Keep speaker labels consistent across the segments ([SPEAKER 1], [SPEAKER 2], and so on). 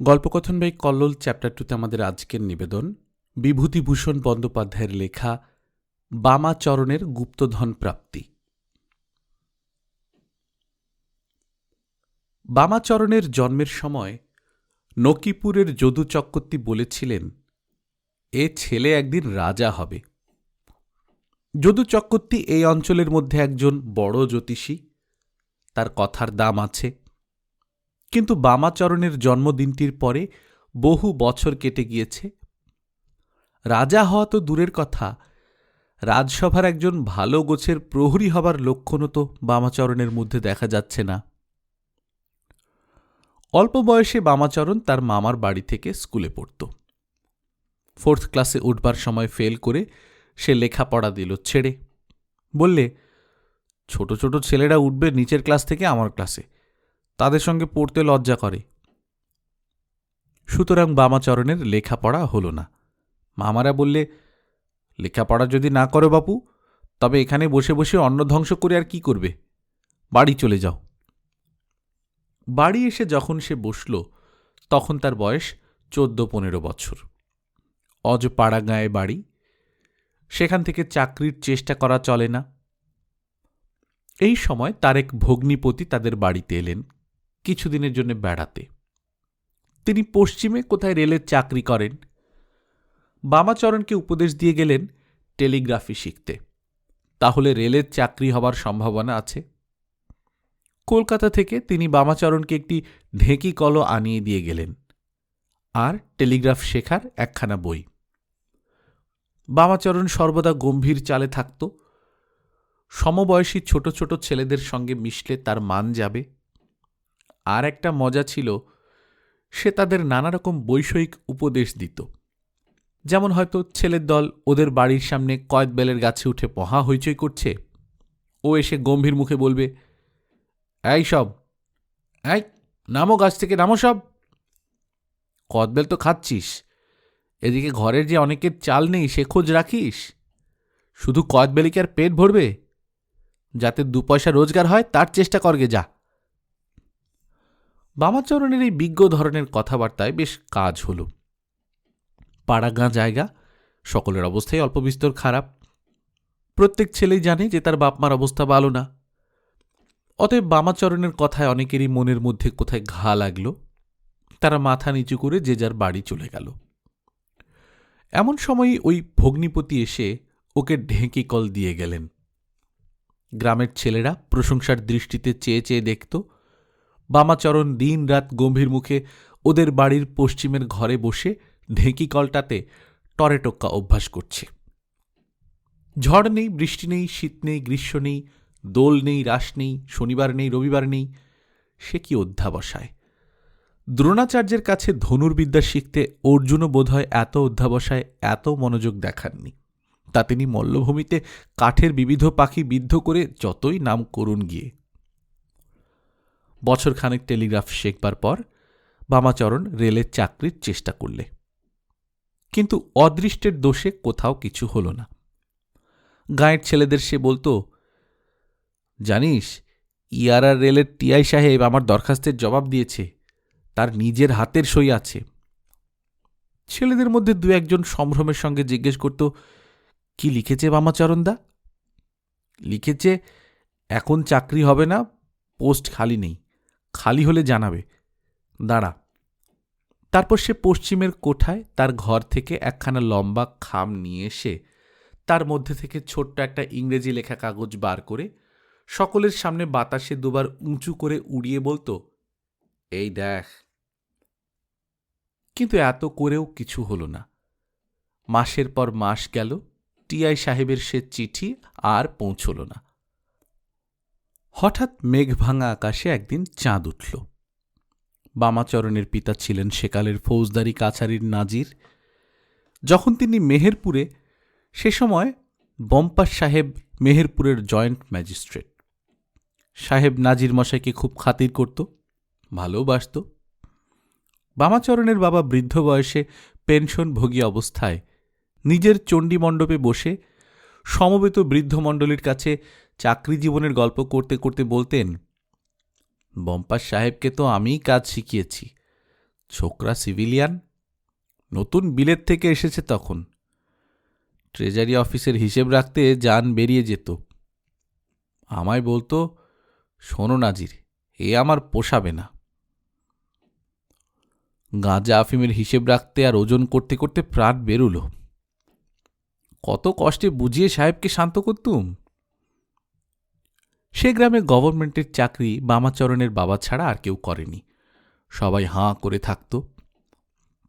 [SPEAKER 1] গল্পকথন by Kallol chapter টুতে আমাদের আজকের নিবেদন, বিভূতিভূষণ বন্দ্যোপাধ্যায়ের লেখা বামাচরণের গুপ্তধন প্রাপ্তি। বামাচরণের জন্মের সময় নকিপুরের যদু চক্রবর্তী বলেছিলেন, এ ছেলে একদিন রাজা হবে। যদু চক্রবর্তী এই অঞ্চলের মধ্যে একজন বড় জ্যোতিষী, তার কথার দাম আছে কিন্তু বামাচরণের জন্মদিনটির পরে বহু বছর কেটে গিয়েছে। রাজা হওয়া তো দূরের কথা। রাজসভার একজন ভালো গোছের প্রহরী হবার লক্ষণও তো বামাচরণের মধ্যে দেখা যাচ্ছে না। অল্প বয়সে বামাচরণ তার মামার বাড়ি থেকে স্কুলে পড়ত। ফোর্থ ক্লাসে উঠবার সময় ফেল করে সে লেখাপড়া দিল ছেড়ে। বললে, ছোট ছোট ছেলেরা উঠবে নিচের ক্লাস থেকে আমার ক্লাসে। তাদের সঙ্গে পড়তে লজ্জা করে। সুতরাং বামাচরণের লেখাপড়া হলো না। মামারা বললে, লেখাপড়া যদি না করো বাপু, তবে এখানে বসে বসে অন্ন ধ্বংস করে আর কি করবে? বাড়ি চলে যাও। বাড়ি এসে যখন সে বসল, তখন তার বয়স চোদ্দ পনেরো বছর। অজ পাড়াগাঁয়ে বাড়ি। সেখান থেকে চাকরির চেষ্টা করা চলে না। এই সময় তার এক ভগ্নিপতি তাদের বাড়িতে এলেন। কিছুদিনের জন্য বেড়াতে। তিনি পশ্চিমে কোথায় রেলের চাকরি করেন? বামাচরণকে উপদেশ দিয়ে গেলেন টেলিগ্রাফি শিখতে। তাহলে রেলের চাকরি হবার সম্ভাবনা আছে? কলকাতা থেকে তিনি বামাচরণকে একটি ঢেঁকি কলও আনিয়ে দিয়ে গেলেন। আর টেলিগ্রাফ শেখার একখানা বই। বামাচরণ সর্বদা গম্ভীর চালে থাকত। সমবয়সী ছোট ছোট ছেলেদের সঙ্গে মিশলে তার মান যাবে। আর একটা মজা ছিল, সে তাদের নানা রকম বৈষয়িক উপদেশ দিত। যেমন হয়তো ছেলের দল ওদের বাড়ির সামনে কয়েদ বেলের গাছে উঠে পহা হইচই করছে। ও এসে গম্ভীর মুখে বলবে, এই সব, এই, নামো গাছ থেকে, নামো সব। কদবেল তো খাচ্ছিস, এদিকে ঘরের যে অনেকের চাল নেই, সে খোঁজ রাখিস। শুধু কদবেলিকে আর পেট ভরবে? যাতে দু পয়সা রোজগার হয়, তার চেষ্টা করগে যা। বামাচরণের এই বিজ্ঞ ধরনের কথাবার্তায় বেশ কাজ হল। পাড়াগাঁ জায়গা, সকলের অবস্থাই অল্প বিস্তর খারাপ। প্রত্যেক ছেলেই জানে যে তার বাপমার অবস্থা ভালো না। অতএব বামাচরণের কথায় অনেকেরই মনের মধ্যে কোথায় ঘা লাগল। তারা মাথা নিচু করে যে যার বাড়ি চলে গেল। এমন সময়ই ওই ভগ্নিপতি এসে ওকে ঢেঁকি কল দিয়ে গেলেন। গ্রামের ছেলেরা প্রশংসার দৃষ্টিতে চেয়ে চেয়ে দেখত বামাচরণ দিন রাত গম্ভীর মুখে ওদের বাড়ির পশ্চিমের ঘরে বসে ঢেঁকি কলটাতে টরেটক্কা অভ্যাস করছে। ঝড় নেই, বৃষ্টি নেই, শীত নেই, গ্রীষ্ম নেই, দোল নেই, রাস নেই, শনিবার নেই, রবিবার নেই, সে কি অধ্যাবসায়? দ্রোণাচার্যের কাছে ধনুর্বিদ্যা শিখতে অর্জুনও বোধহয় এত অধ্যাবসায়, এত মনোযোগ দেখাননি। তা তিনি মল্লভূমিতে কাঠের বিবিধ পাখি বিদ্ধ করে যতই নাম করুন গিয়ে বছরখানেক টেলিগ্রাফ শেখবার পর বামাচরণ রেলের চাকরির চেষ্টা করলে। কিন্তু অদৃষ্টের দোষে কোথাও কিছু হল না। গাঁয়ের ছেলেদের সে বলতো, জানিস ইয়ারার রেলের টিআই সাহেব আমার দরখাস্তের জবাব দিয়েছে, তার নিজের হাতের সই আছে। ছেলেদের মধ্যে দু একজন সম্ভ্রমের সঙ্গে জিজ্ঞেস করত, কি লিখেছে বামাচরণদা? লিখেছে, এখন চাকরি হবে না, পোস্ট খালি নেই। খালি হলে জানাবে। দাঁড়া। তারপর সে পশ্চিমের কোঠায় তার ঘর থেকে একখানা লম্বা খাম নিয়ে এসে তার মধ্যে থেকে ছোট্ট একটা ইংরেজি লেখা কাগজ বার করে সকলের সামনে বাতাসে দুবার উঁচু করে উড়িয়ে বলতো, এই দেখ। কিন্তু এত করেও কিছু হলো না। মাসের পর মাস গেল টিআই সাহেবের সে চিঠি আর পৌঁছল না। হঠাৎ মেঘ ভাঙা আকাশে একদিন চাঁদ উঠল। বামাচরণের পিতা ছিলেন সেকালের ফৌজদারি কাছারির নাজির। যখন তিনি মেহেরপুরে, সে সময় বম্পাস সাহেব মেহেরপুরের জয়েন্ট ম্যাজিস্ট্রেট। সাহেব নাজির মশাইকে খুব খাতির করত ভালোবাসত বামাচরণের বাবা বৃদ্ধ বয়সে পেনশনভোগী অবস্থায় নিজের চণ্ডীমণ্ডপে বসে সমবেত বৃদ্ধমণ্ডলীর কাছে চাকরি জীবনের গল্প করতে করতে বলতেন, বম্পাস সাহেবকে তো আমিই কাজ শিখিয়েছি। ছোকরা সিভিলিয়ান, নতুন বিলেত থেকে এসেছে তখন। ট্রেজারি অফিসের হিসেব রাখতে যান বেরিয়ে যেত। আমায় বলতো, শোনো নাজির, এ আমার পোষাবে না। গাঁজা আফিমের হিসেব রাখতে আর ওজন করতে করতে প্রাণ বেরুলো। কত কষ্টে বুঝিয়ে সাহেবকে শান্ত করতুম? সে গ্রামে গভর্নমেন্টের চাকরি বামাচরণের বাবা ছাড়া আর কেউ করেনি। সবাই হাঁ করে থাকত।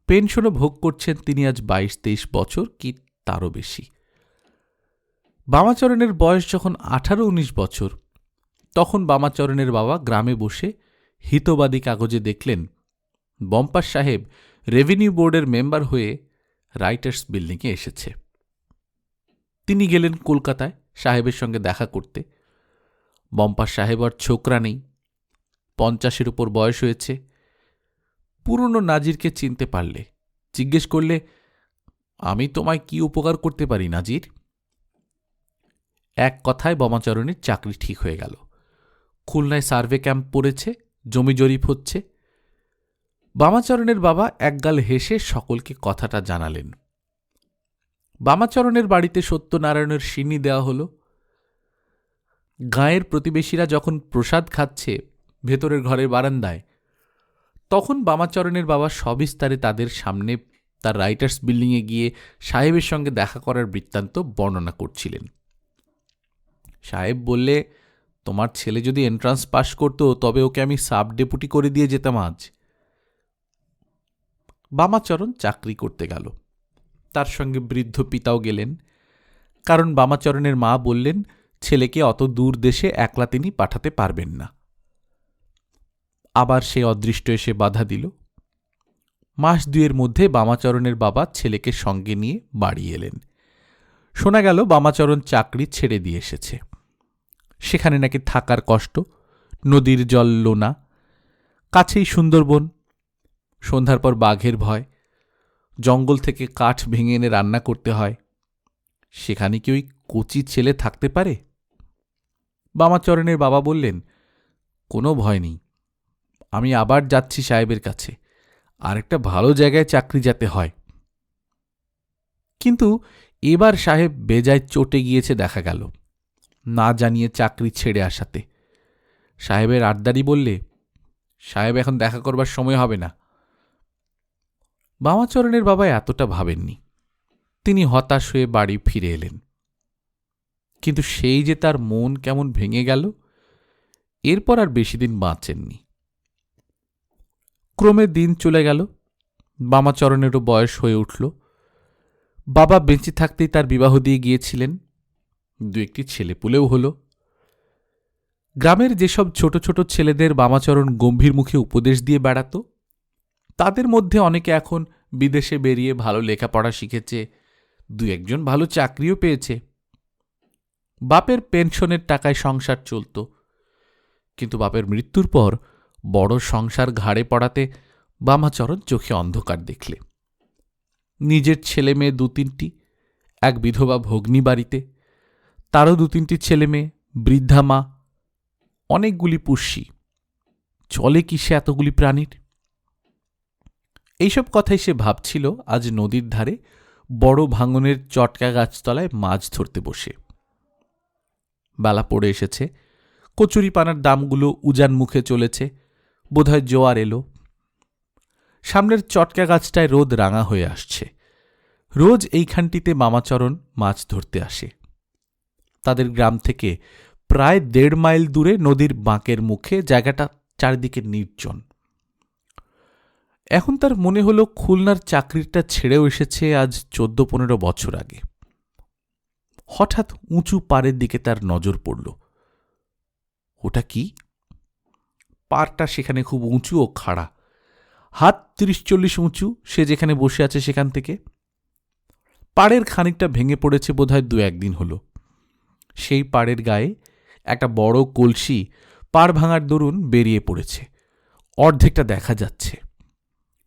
[SPEAKER 1] পেনশনও ভোগ করছেন তিনি আজ বাইশ তেইশ বছর কি তারও বেশি। বামাচরণের বয়স যখন আঠারো উনিশ বছর, তখন বামাচরণের বাবা গ্রামে বসে হিতবাদী কাগজে দেখলেন বম্পার সাহেব রেভিনিউ বোর্ডের মেম্বার হয়ে রাইটার্স বিল্ডিংয়ে এসেছে। তিনি গেলেন কলকাতায় সাহেবের সঙ্গে দেখা করতে। বম্পার সাহেব আর ছোকরা নেই। পঞ্চাশের উপর বয়স হয়েছে। পুরনো নাজিরকে চিনতে পারলে, জিজ্ঞেস করলে, আমি তোমায় কি উপকার করতে পারি, নাজির? এক কথায় বমাচরণের চাকরি ঠিক হয়ে গেল। খুলনায় সার্ভে ক্যাম্প পড়েছে, জমি জরিপ হচ্ছে। বামাচরণের বাবা একগাল হেসে সকলকে কথাটা জানালেন। বামাচরণের বাড়িতে সত্যনারায়ণের সিনি দেওয়া হলো। গাঁয়ের প্রতিবেশীরা যখন প্রসাদ খাচ্ছে ভেতরের ঘরের বারান্দায়, তখন বামাচরণের বাবা সবিস্তারে তাদের সামনে তার রাইটার্স বিল্ডিংয়ে গিয়ে সাহেবের সঙ্গে দেখা করার বৃত্তান্ত বর্ণনা করছিলেন। সাহেব বললে, তোমার ছেলে যদি এন্ট্রান্স পাশ করতো, তবে ওকে আমি সাব ডেপুটি করে দিয়ে যেতাম আজ। বামাচরণ চাকরি করতে গেল। তার সঙ্গে বৃদ্ধ পিতাও গেলেন। কারণ বামাচরণের মা বললেন ছেলেকে অত দূর দেশে একলা তিনি পাঠাতে পারবেন না। আবার সে অদৃষ্ট এসে বাধা দিল। মাস দুয়ের মধ্যে বামাচরণের বাবা ছেলেকে সঙ্গে নিয়ে বাড়ি এলেন। শোনা গেল বামাচরণ চাকরি ছেড়ে দিয়ে এসেছে। সেখানে নাকি থাকার কষ্ট, নদীর জল লোনা, কাছেই সুন্দরবন, সন্ধ্যার পর বাঘের ভয়, জঙ্গল থেকে কাঠ ভেঙে এনে রান্না করতে হয়। সেখানে কি ওই কচি ছেলে থাকতে পারে? বামাচরণের বাবা বললেন, কোনো ভয় নেই। আমি আবার যাচ্ছি সাহেবের কাছে। আর একটা ভালো জায়গায় চাকরি যাতে হয়। কিন্তু এবার সাহেব বেজায় চটে গিয়েছে দেখা গেল, না জানিয়ে চাকরি ছেড়ে আসাতে। সাহেবের আড্ডারি বললে, সাহেব, এখন দেখা করবার সময় হবে না। বামাচরণের বাবা এতটা ভাবেননি। তিনি হতাশ হয়ে বাড়ি ফিরে এলেন। কিন্তু সেই যে তার মন কেমন ভেঙে গেল, এরপর আর বেশি দিন বাঁচেননি। ক্রমে দিন চলে গেল, বামাচরণেরও বয়স হয়ে উঠল। বাবা বেঁচে থাকতেই তার বিবাহ দিয়ে গিয়েছিলেন, দু একটি ছেলেপুলেও হল। গ্রামের যেসব ছোট ছোট ছেলেদের বামাচরণ গম্ভীর মুখে উপদেশ দিয়ে বেড়াত, তাদের মধ্যে অনেকে এখন বিদেশে বেরিয়ে ভালো লেখাপড়া শিখেছে, দু একজন ভালো চাকরিও পেয়েছে। বাপের পেনশনের টাকায় সংসার চলত। কিন্তু বাপের মৃত্যুর পর বড় সংসার ঘাড়ে পড়াতে বামাচরণ চোখে অন্ধকার দেখলে। নিজের ছেলে মেয়ে দু তিনটি, এক বিধবা ভগ্নী বাড়িতে, তারও দু তিনটি ছেলে মেয়ে, বৃদ্ধা মা, অনেকগুলি পুষ্যি চলে কি সে এতগুলি প্রাণীর? এইসব কথাই সে ভাবছিল আজ নদীর ধারে বড় ভাঙনের চটকা গাছতলায় মাছ ধরতে বসে। বেলা পড়ে এসেছে। কচুরি পানার দামগুলো উজান মুখে চলেছে। বোধহয় জোয়ার এলো। সামনের চটকা গাছটায় রোদ রাঙা হয়ে আসছে। রোজ এইখানটিতে মামাচরণ মাছ ধরতে আসে। তাদের গ্রাম থেকে প্রায় দেড় মাইল দূরে নদীর বাঁকের মুখে জায়গাটা চারিদিকে নির্জন। এখন তার মনে হলো খুলনার চাকরিটা ছেড়েও এসেছে আজ চোদ্দ পনেরো বছর আগে। হঠাৎ উঁচু পাড়ের দিকে তার নজর পড়ল। ওটা কি? পাড়টা সেখানে খুব উঁচু ও খাড়া। হাত তিরিশ চল্লিশ উঁচু, সে যেখানে বসে আছে সেখান থেকে। পাড়ের খানিকটা ভেঙে পড়েছে বোধহয় দু একদিন হলো। সেই পাড়ের গায়ে একটা বড় কলসি পাড় ভাঙার দরুন বেরিয়ে পড়েছে। অর্ধেকটা দেখা যাচ্ছে।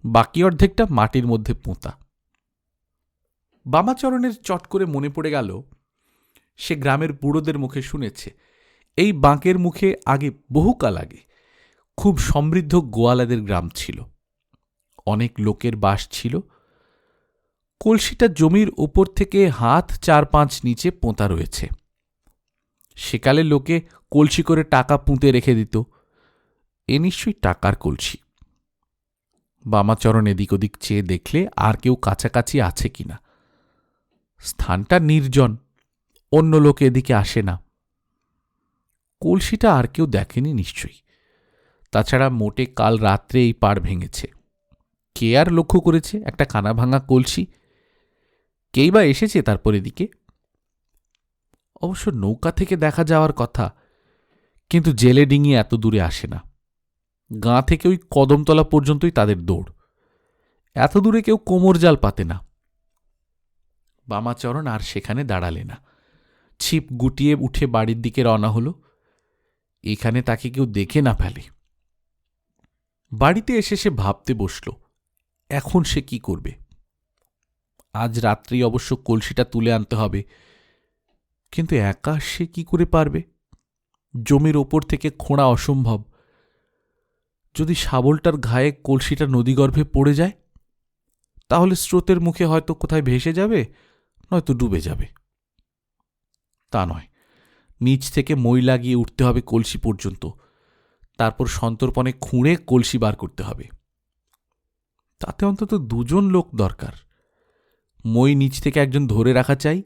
[SPEAKER 1] বাকি অর্ধেকটা মাটির মধ্যে পোঁতা। বামাচরণের চট করে মনে পড়ে গেল সে গ্রামের বুড়োদের মুখে শুনেছে। এই বাঁকের মুখে আগে বহুকাল আগে খুব সমৃদ্ধ গোয়ালাদের গ্রাম ছিল। অনেক লোকের বাস ছিল। কলসিটা জমির ওপর থেকে হাত চার পাঁচ নিচে পোঁতা রয়েছে। সেকালে লোকে কলসি করে টাকা পুঁতে রেখে দিত। এ নিশ্চয়ই টাকার কলসি। বামাচরণ এদিক ওদিক চেয়ে দেখলে আর কেউ কাছাকাছি আছে কিনা। স্থানটা নির্জন। অন্য লোক এদিকে আসে না। কলসিটা আর কেউ দেখেনি নিশ্চয়ই। তাছাড়া মোটে কাল রাত্রে এই পাড় ভেঙেছে। কে আর লক্ষ্য করেছে একটা কানা ভাঙা কলসি? কেই বা এসেছে তারপর এদিকে? অবশ্য নৌকা থেকে দেখা যাওয়ার কথা, কিন্তু জেলে ডিঙি এত দূরে আসে না। গাঁ থেকে ওই কদমতলা পর্যন্তই তাদের দৌড়। এত দূরে কেউ কোমর জাল পাতে না। বামাচরণ আর সেখানে দাঁড়ালে না। ছিপ গুটিয়ে উঠে বাড়ির দিকে রওনা হলো। এখানে তাকে কেউ দেখে না ফেলে। বাড়িতে এসে সে ভাবতে বসল, এখন সে কি করবে? আজ রাত্রি অবশ্য কলসিটা তুলে আনতে হবে। কিন্তু একা সে কি করে পারবে? জমির ওপর থেকে খোঁড়া অসম্ভব। যদি শাবলটার ঘায়ে কলসিটা নদীগর্ভে পড়ে যায়, তাহলে স্রোতের মুখে হয়তো কোথায় ভেসে যাবে, নয়তো ডুবে যাবে। তা নয়। নিচ থেকে মই লাগিয়ে উঠতে হবে কলসি পর্যন্ত। তারপর সন্তর্পণে খুঁড়ে কলসি বার করতে হবে। তাতে অন্তত দুজন লোক দরকার। মই নিচ থেকে একজন ধরে রাখা চাই,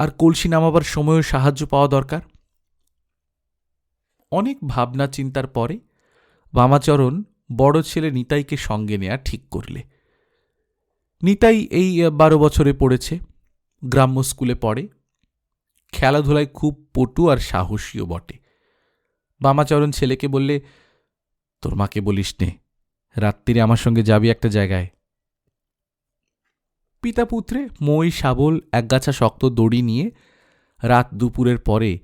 [SPEAKER 1] আর কলসি নামাবার সময়ও সাহায্য পাওয়া দরকার। অনেক ভাবনা চিন্তার পরে বামাচরণ বড় ছেলে নিতাইকে সঙ্গে নেয়া ঠিক করলে। নিতাই এই বারো বছরে পড়েছে, গ্রাম্য স্কুলে পড়ে। খেলাধুলায় খুব পটু আর সাহসীও বটে। বামাচরণ ছেলেকে বললে, তোর মাকে বলিস নে রাত্রিরে আমার সঙ্গে যাবি একটা জায়গায়। পিতা পুত্রে মই, শাবল, একগাছা শক্ত দড়ি নিয়ে রাত দুপুরের পরে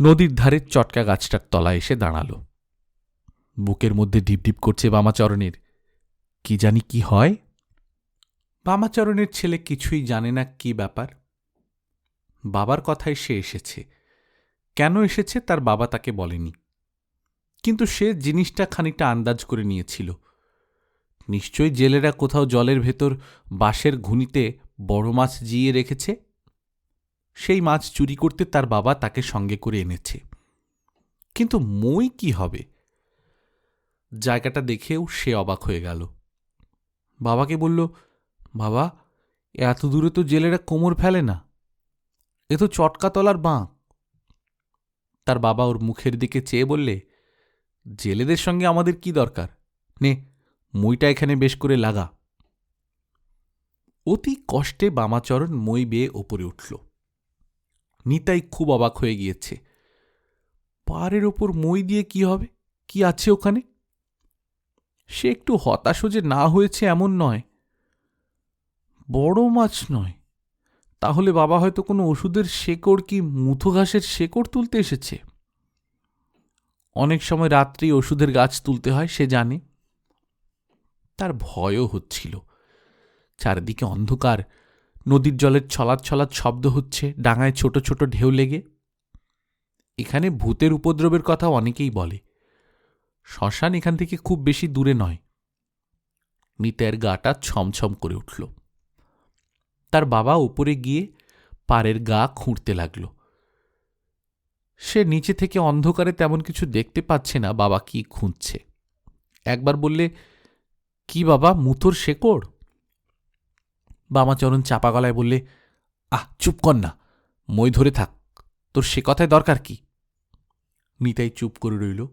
[SPEAKER 1] নদীর ধারে চটকা গাছটার তলায় এসে দাঁড়াল। বুকের মধ্যে ঢিপঢিপ করছে বামাচরণের। কি জানি কি হয়? বামাচরণের ছেলে কিছুই জানে না কি ব্যাপার। বাবার কথায় সে এসেছে। কেন এসেছে তার বাবা তাকে বলেনি। কিন্তু সে জিনিসটা খানিকটা আন্দাজ করে নিয়েছিল। নিশ্চয়ই জেলেরা কোথাও জলের ভেতর বাঁশের ঘুনিতে বড় মাছ জিয়ে রেখেছে? সেই মাছ চুরি করতে তার বাবা তাকে সঙ্গে করে এনেছে। কিন্তু মই কি হবে? জায়গাটা দেখেও সে অবাক হয়ে গেল। বাবাকে বলল, বাবা, এত দূরে তো জেলেরা কোমর ফেলে না। এ তো চটকাতলার বাঁক। তার বাবা ওর মুখের দিকে চেয়ে বললে, জেলেদের সঙ্গে আমাদের কি দরকার? নে, মইটা এখানে বেশ করে লাগা। অতি কষ্টে বামাচরণ মই বেয়ে ওপরে উঠল। নিতাই খুব অবাক হয়ে গিয়েছে। পাড়ের ওপর মই দিয়ে কি হবে? কি আছে ওখানে? সে একটু হতাশও যে না হয়েছে এমন নয়। বড় মাছ নয়। তাহলে বাবা হয়তো কোনো ওষুধের শেকড় কি মুথো ঘাসের শেকড় তুলতে এসেছে? অনেক সময় রাত্রি ওষুধের গাছ তুলতে হয়, সে জানে। তার ভয়ও হচ্ছিল। চারদিকে অন্ধকার, নদীর জলের ছলাৎ ছলাৎ শব্দ হচ্ছে, ডাঙায় ছোট ছোট ঢেউ লেগে। এখানে ভূতের উপদ্রবের কথা অনেকেই বলে। শ্মশান এখান থেকে খুব বেশি দূরে নয়। নিতের গাটা ছমছম করে উঠল। তার বাবা উপরে গিয়ে পাড়ের গা খুঁড়তে লাগল। সে নিচে থেকে অন্ধকারে তেমন কিছু দেখতে পাচ্ছে না বাবা কি খুঁজছে। একবার বললে, কি বাবা, মুথোর শেকড়? বামাচরণ চাপা গলায় বললে, আহ, চুপ কর না, মই ধরে থাক, তোর সে কথায় দরকার কি? নিতাই চুপ করে রইল।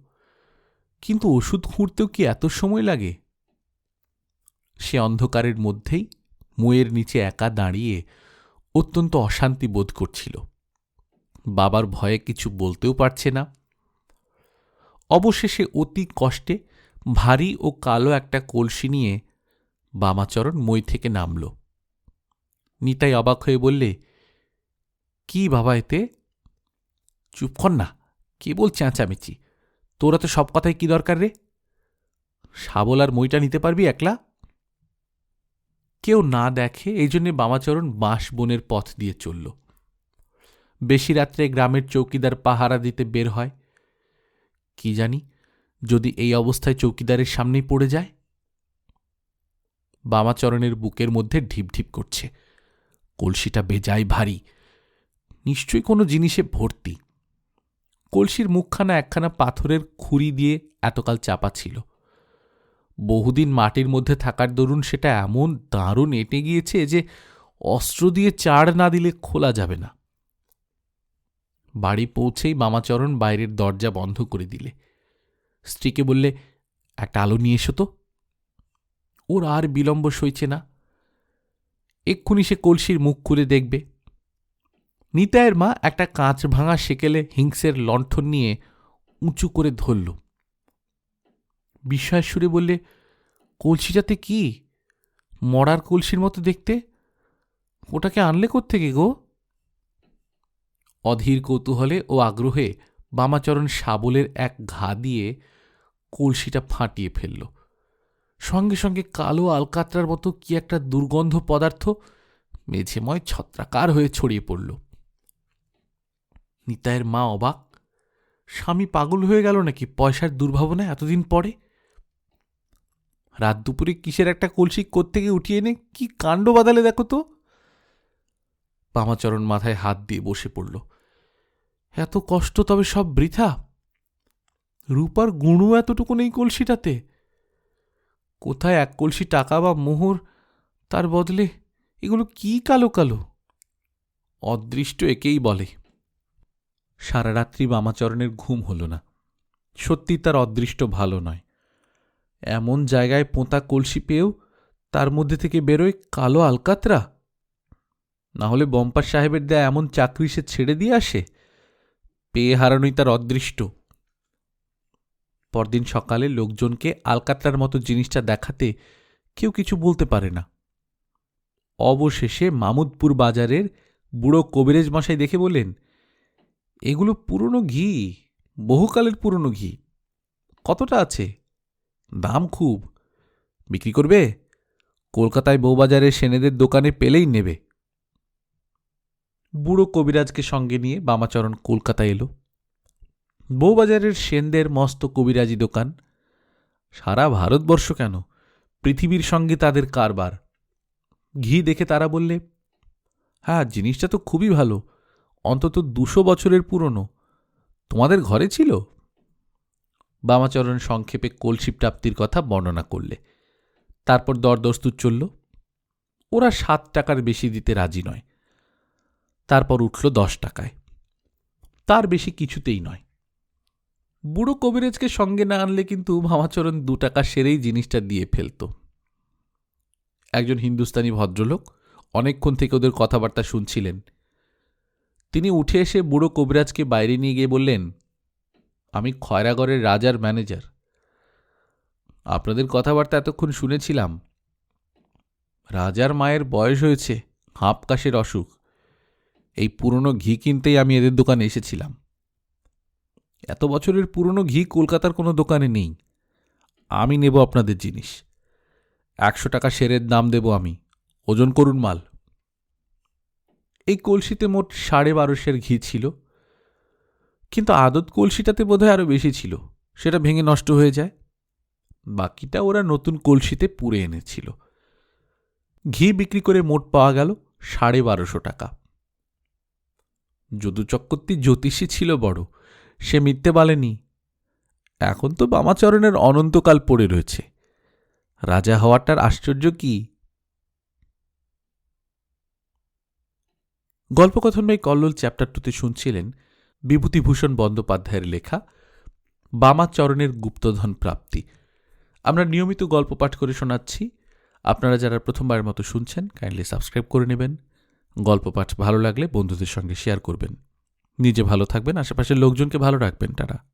[SPEAKER 1] কিন্তু ওষুধ খুঁড়তেও কি এত সময় লাগে? সে অন্ধকারের মধ্যেই মুয়ের নিচে একা দাঁড়িয়ে অত্যন্ত অশান্তি বোধ করছিল। বাবার ভয়ে কিছু বলতেও পারছে না। অবশেষে অতি কষ্টে ভারী ও কালো একটা কলসি নিয়ে বামাচরণ মই থেকে নামল। নিতাই অবাক হয়ে বললে, কি বাবা এতে? চুপ কর না, কেবল চেঁচামেচি। তোরা তো সব কথায় কি দরকার রে? শাবল আর মইটা নিতে পারবি একলা? কেউ না দেখে এই জন্যে বামাচরণ বাঁশ বনের পথ দিয়ে চলল। বেশি রাত্রে গ্রামের চৌকিদার পাহারা দিতে বের হয়। কি জানি, যদি এই অবস্থায় চৌকিদারের সামনেই পড়ে যায়? বামাচরণের বুকের মধ্যে ঢিপ ঢিপ করছে। কলসিটা বেজায় ভারী। নিশ্চয়ই কোনো জিনিসে ভর্তি। কলসির মুখখানা একখানা পাথরের খুঁড়ি দিয়ে এতকাল চাপা ছিল। বহুদিন মাটির মধ্যে থাকার দরুন সেটা এমন দারুণ এঁটে গিয়েছে যে অস্ত্র দিয়ে চাড় না দিলে খোলা যাবে না। বাড়ি পৌঁছেই মামাচরণ বাইরের দরজা বন্ধ করে দিলে। স্ত্রীকে বললে, একটা আলো নিয়ে এসো তো। ওর আর বিলম্ব সইছে না। এক্ষুনি সে কলসির মুখ খুলে দেখবে। নিতায়ের মা একটা কাঁচ ভাঙা সেকেলে হিংসের লণ্ঠন নিয়ে উঁচু করে ধরল। বিস্ময়ের সুরে বললে, কলসিটাতে কি? মরার কলসির মতো দেখতে? ওটাকে আনলে কোত্থেকে গো? অধীর কৌতূহলে ও আগ্রহে বামাচরণ শাবলের এক ঘা দিয়ে কলসিটা ফাটিয়ে ফেলল। সঙ্গে সঙ্গে কালো আলকাতরার মতো কি একটা দুর্গন্ধ পদার্থ মেঝেময় ছত্রাকার হয়ে ছড়িয়ে পড়ল। নিতাইয়ের মা অবাক, স্বামী পাগল হয়ে গেল নাকি পয়সার দুর্ভাবনা এতদিন পরে? রাত দুপুরে কিসের একটা কলসি কোত্থেকে উঠিয়ে এনে কি কাণ্ড বাদালে দেখো তো? বামাচরণ মাথায় হাত দিয়ে বসে পড়ল। এত কষ্ট তবে সব বৃথা। রূপার গুণও এতটুকু নেই কলসিটাতে। কোথায় এক কলসি টাকা বা মোহর, তার বদলে এগুলো কি কালো কালো? অদৃষ্ট একেই বলে। সারা রাত্রি বামাচরণের ঘুম হল না। সত্যি তার অদৃষ্ট ভালো নয়। এমন জায়গায় পোঁতা কলসি পেয়েও তার মধ্যে থেকে বেরোয় কালো আলকাতরা? না হলে বম্পার সাহেবের দেয়া এমন চাকরি সে ছেড়ে দিয়ে আসে? পেয়ে হারানোই তার অদৃষ্ট। পরদিন সকালে লোকজনকে আলকাতরার মতো জিনিসটা দেখাতে কেউ কিছু বলতে পারে না। অবশেষে মামুদপুর বাজারের বুড়ো কবিরেজ মশাই দেখে বললেন, এগুলো পুরনো ঘি, বহুকালের পুরনো ঘি। কতটা আছে? দাম খুব। বিক্রি করবে? কলকাতায় বউবাজারে সেনেদের দোকানে পেলেই নেবে। বুড়ো কবিরাজকে সঙ্গে নিয়ে বামাচরণ কলকাতা এলো। বউবাজারের সেনদের মস্ত কবিরাজি দোকান। সারা ভারতবর্ষ কেন? পৃথিবীর সঙ্গে তাদের কারবার। ঘি দেখে তারা বললে হ্যাঁ জিনিসটা তো খুবই ভালো। অন্তত দুশো বছরের পুরনো। তোমাদের ঘরে ছিল? বামাচরণ সংক্ষেপে কলসি প্রাপ্তির কথা বর্ণনা করলে। তারপর দরদস্তুর চলল, ওরা সাত টাকার বেশি দিতে রাজি নয়। তারপর উঠল দশ টাকায়। তার বেশি কিছুতেই নয়। বুড়ো কবিরাজকে সঙ্গে না আনলে কিন্তু ভামাচরণ দু টাকা সেরেই জিনিসটা দিয়ে ফেলত। একজন হিন্দুস্তানি ভদ্রলোক অনেকক্ষণ থেকে ওদের কথাবার্তা শুনছিলেন। তিনি উঠে এসে বুড়ো কবিরাজকে বাইরে নিয়ে গিয়ে বললেন আমি খয়রাগড়ের রাজার ম্যানেজার। আপনাদের কথাবার্তা এতক্ষণ শুনেছিলাম। রাজার মায়ের বয়স হয়েছে, হাঁপ কাশের অসুখ। এই পুরনো ঘি কিনতেই আমি এদের দোকানে এসেছিলাম। এত বছরের পুরনো ঘি কলকাতার কোনো দোকানে নেই। আমি নেব আপনাদের জিনিস। একশো টাকা সেরের দাম দেব আমি। ওজন করুন মাল। এই কলসিতে মোট সাড়ে বারোশের ঘি ছিল। কিন্তু আদত কলসিটাতে বোধহয় আরও বেশি ছিল। সেটা ভেঙে নষ্ট হয়ে যায়। বাকিটা ওরা নতুন কলসিতে পুড়ে এনেছিল। ঘি বিক্রি করে মোট পাওয়া গেল সাড়ে বারোশো টাকা। যদু চক্রবর্তী জ্যোতিষী ছিল বড়। সে মিথ্যে বলেনি। এখন তো বামাচরণের অনন্তকাল পড়ে রয়েছে। রাজা হওয়াটার আশ্চর্য কি? গল্পকথন বাই কল্লোল চ্যাপ্টার টুতে শুনছিলেন বিভূতিভূষণ বন্দ্যোপাধ্যায়ের লেখা বামাচরণের গুপ্তধন প্রাপ্তি। আমরা নিয়মিত গল্প পাঠ করে শোনাচ্ছি। আপনারা যারা প্রথমবারের মতো শুনছেন কাইন্ডলি সাবস্ক্রাইব করে নেবেন। গল্প পাঠ ভালো লাগলে বন্ধুদের সঙ্গে শেয়ার করবেন। নিজে ভালো থাকবেন, আশেপাশের লোকজনকে ভালো রাখবেন তারা